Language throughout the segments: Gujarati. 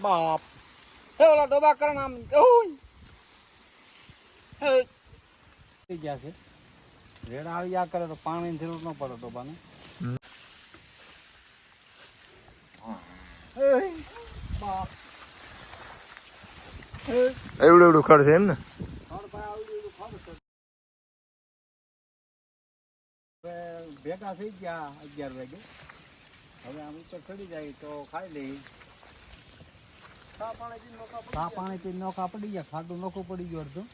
બાપ હે ઓલા ડોબા કરણ આમ ઓય હે થઈ ગયા છે રેડા આવી ગયા કરે તો પાણીની જરૂર ન પડે ડોબાને એવડું એવડું ખડ છે એમ ને ભેગા થઈ ગયા અગિયાર વાગે હવે આમ ઉપર ચડી જાય તો ખાઈ લઈ ચા પાણી થી નોખા પડી ગયા ખાડું નોખું પડી ગયું અડધું.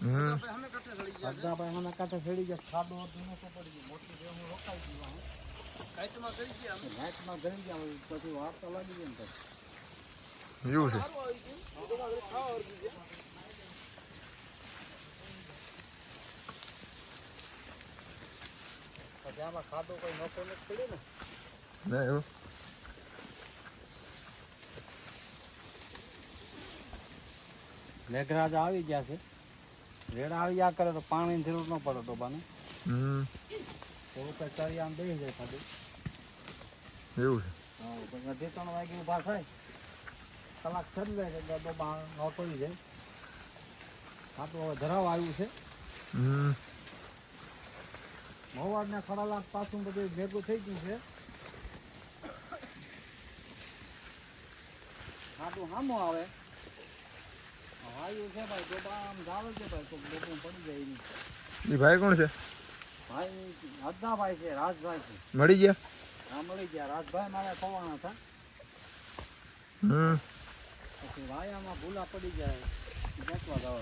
હમ. અડધા ભાઈ કાંઠે ચડી ગયા ખાડું અડધું નોખું પડી ગયું. મોટી ભેગું રોકાઈ ગયું આમ. નાઇટમાં ગળી ગયા પછી વાર તો લાગી ગઈ ને પછી. એવું છે? ખાડું કોઈ નોખો નથી પડ્યું ને એવું? મેઘરાજ આવી ગયા છે. રેડા આવી ગયા કરે તો પાણીની જરૂર ન પડે ડોબાને હમ. તો ઉપર ચડી આમ બેસી જાય ખાલી. એવું છે. હા અઢી ત્રણ વાગે ઊભા થાય. કલાક ચડી જાય એટલે ડોબા નોટોઈ જાય. હવે ધરાવ આવ્યું છે. હમ. મવાડને ખડા લાખ પાછું બધું ભેગું થઈ ગયું છે. ખાતું સામું આવે. એ ભાઈ કોણ છે? ભાઈ હદનાભાઈ છે રાજભાઈ છે. મળી ગયા? આ મળી ગયા. રાજભાઈ મારે ખવાના હતા. હમ. પછી વાયામાં ભૂલા પડી જાય. બેસવા જવા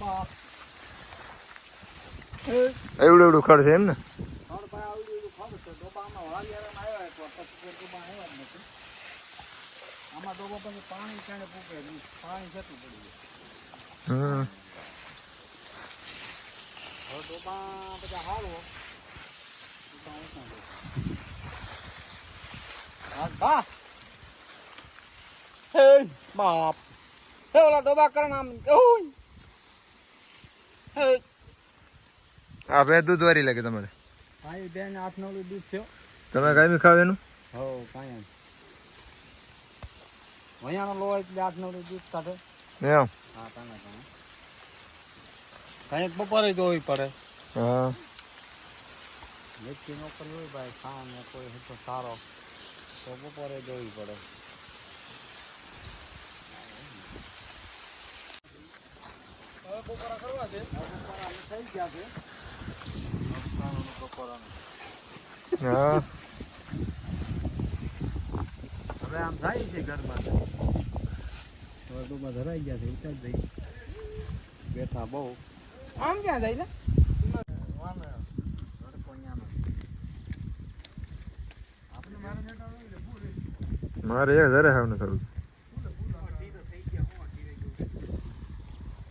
બાપ. એવડું એવડું ખડ છે એમ ને? ખડ ભાઈ આવડું એવું ખડ છે. ડોબામાં વાલિયારામાં આવ્યા આવ્યા જ નથી આમાં ડોબા પછી પાણી કાણે પૂકે પાણી જતું પડી જાય હવે ડોબા બધા હાલો હા હે બાપ. હે ઓલા ડોબા કરણ આમ હે. આ બે દૂધ વારી લાગે તમારે. ભાઈ બેન આઠ નવ દૂધ થયો તમે કાંઈ ખાવ એનું? હો કાંઈ વયાનો લો એટલે આઠ નવ દૂધ કાઢે. એમ? હા કાંઈ કાંઈ કાંઈક બપોરે જોવી પડે. હા. વ્યક્તિ નોકરી હોય ભાઈ ખાવાનો કોઈ હતો સારો. તો બપોરે જોવી પડે. હવે બપોરા કરવા છે. બપોરા થઈ ગયા છે બપોરાનું હા. હવે આમ થાય છે ઘરમાં હવે ટૂંકમાં ધરાઈ ગયા છે ઉતાર જઈ બેઠા બહુ. આમ ક્યાં જાય ને મારે એક હજારે હાવ ને થયું.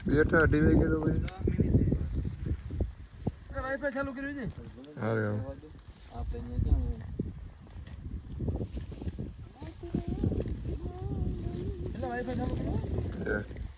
બેઠા અઢી વાગે તો ભાઈ વાઈફાઈ ચાલુ કર્યું છે? હારે. આવ આપણે ક્યાં એટલે વાઈફાઈ ચાલુ કર્યું Yeah.